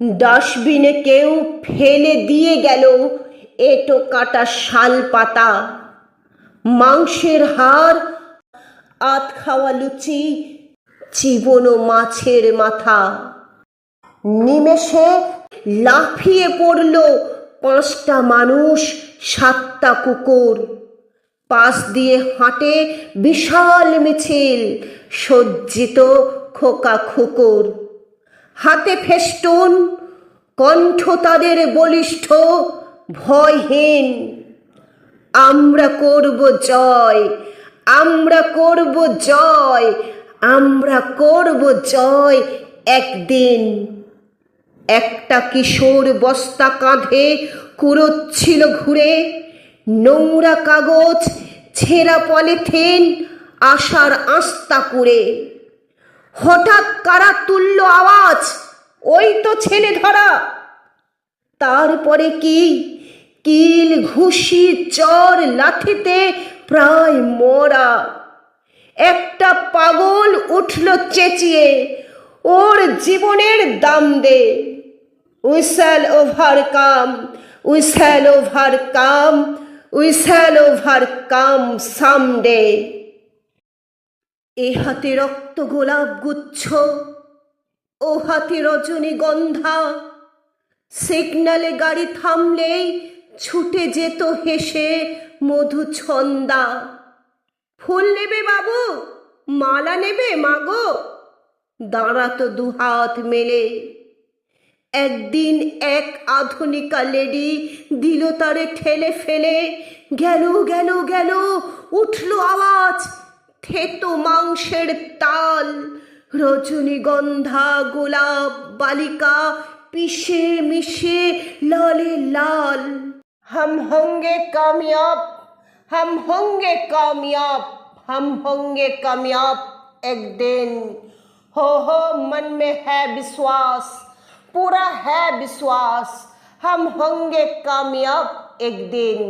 ডাস্টবিনে কেউ ফেলে দিয়ে গেল এটো কাটা শাল পাতা। মাংসের হাড়, আত খাওয়া লুচি, জীবন মাছের মাথা। নিমেষে লাফিয়ে পড়ল পাঁচটা মানুষ, সাতটা কুকুর। পাশ দিয়ে হাঁটে বিশাল মিছিল, সজ্জিত খোকা খুকুর। হাতে ফেস্টুন কণ্ঠ তাদের বলিষ্ঠ, ভয়হীন। আমরা করব জয়, আমরা করব জয়, আমরা করব জয় একদিন। একটা কিশোর বস্তা কাঁধে কুড়োচ্ছিল ঘুরে, নোংরা কাগজ, ছেঁড়া পলিথিন, আশার আস্তা কুড়ে। হঠাৎ কারা তুল্য আওয়াজ? ওই তো ছেলে ধরা। তারপরে কি? কিল, ঘুষি, চর লাঠিতে প্রায় মরা। একটা পাগল উঠল চেঁচিয়ে, ওর জীবনের দাম দে। We shall overcome we shall overcome we shall overcome someday এ হাতে রক্ত গোলাপ গুচ্ছ, ও হাতে রজনীগন্ধা সিগনালে গাড়ি থামলেই ছুটে যেত হেসে মধু ছন্দা ফুল নেবে বাবু, মালা নেবে মাগো, দাঁড়াতো দুহাত মেলে। একদিন এক আধুনিকা লেডি দিল তারে ঠেলে ফেলে, গেল গেল গেল, উঠল আওয়াজ থেতো মাংসের তাল রজনীগন্ধা গোলাপ বালিকা পিষে মিশে লালে লাল हम होंगे कामयाब हम होंगे कामयाब हम होंगे कामयाब एक दिन हो हो मन में है विश्वास पूरा है विश्वास हम होंगे कामयाब एक दिन